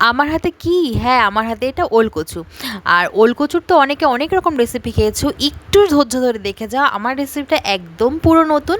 আমার হাতে কি? হ্যাঁ আমার হাতে এটা ওলকচু আর ওলকচুর তো অনেকে অনেক রকম রেসিপি খেয়েছো। একটু ধৈর্য ধরে দেখে যাও। আমার রেসিপিটা একদম পুরো নতুন।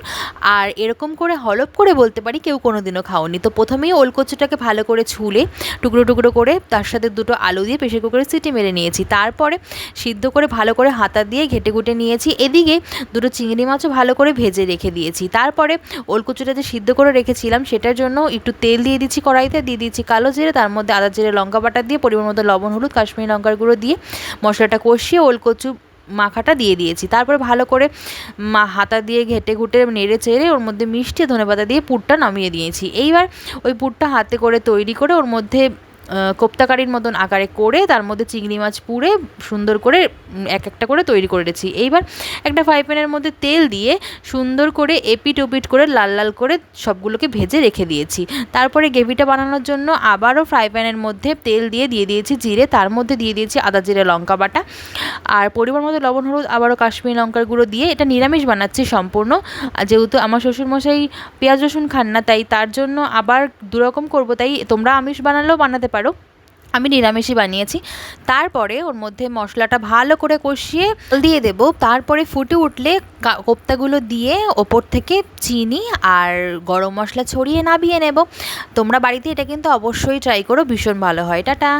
আর এরকম করে হলপ করে বলতে পারি কেউ কোনো দিনও খাওনি। তো প্রথমেই ওলকচুটাকে ভালো করে ছুলে, টুকরো টুকরো করে তার সাথে দুটো আলু দিয়ে প্রেশার কুকারে সিটি মেরে নিয়েছি। তারপরে সিদ্ধ করে ভালো করে হাতা দিয়ে ঘেটে ঘুটে নিয়েছি। এদিকে দুটো চিংড়ি মাছও ভালো করে ভেজে রেখে দিয়েছি। তারপরে ওলকচুটা যে সিদ্ধ করে রেখেছিলাম, সেটার জন্য একটু তেল দিয়ে দিচ্ছি কড়াইতে, দিয়ে দিচ্ছি কালো জিরে, তার মধ্যে আদা জিরে, লঙ্কা বাটা দিয়ে, পরিমাণ মতো লবণ, হলুদ, কাশ্মীরি লঙ্কার গুঁড়ো দিয়ে মশলাটা কষিয়ে ওলকচু মাখাটা দিয়ে দিয়েছি। তারপরে ভালো করে মা হাতা দিয়ে ঘেটে ঘুটে নেড়ে চেড়ে ওর মধ্যে মিষ্টি ধনেপাতা দিয়ে পুরটা নামিয়ে দিয়েছি। এইবার ওই পুরটা হাতে করে তৈরি করে ওর মধ্যে কোপ্তাকারির মতন আকারে করে তার মধ্যে চিংড়ি মাছ পুড়ে সুন্দর করে এক একটা করে তৈরি করে রেছি এইবার একটা ফ্রাই প্যানের মধ্যে তেল দিয়ে সুন্দর করে এপিট ওপিট করে লাল লাল করে সবগুলোকে ভেজে রেখে দিয়েছি। তারপরে গ্রেভিটা বানানোর জন্য আবারও ফ্রাই প্যানের মধ্যে তেল দিয়ে দিয়ে দিয়েছি জিরে, তার মধ্যে দিয়ে দিয়েছি আদা জিরে, লঙ্কা বাটা। আর পরিমাণ মতো লবণ, হলুদ, আবারও কাশ্মীরি লঙ্কার গুঁড়ো দিয়ে এটা নিরামিষ বানাচ্ছি সম্পূর্ণ। যেহেতু আমার শ্বশুরমশাই পেঁয়াজ রসুন খান না, তাই তার জন্য আবার দুরকম করব, তাই তোমরা আমিষ বানালেও বানাতে পারো। আমি নিরামিষই বানিয়েছি। তারপরে ওর মধ্যে মশলাটা ভালো করে কষিয়ে দিয়ে দেবো। তারপরে ফুটে উঠলে কোপ্তাগুলো দিয়ে ওপর থেকে চিনি আর গরম মশলা ছড়িয়ে নাবিয়ে নেব। তোমরা বাড়িতে এটা কিন্তু অবশ্যই ট্রাই করো, ভীষণ ভালো হয়। টাটা!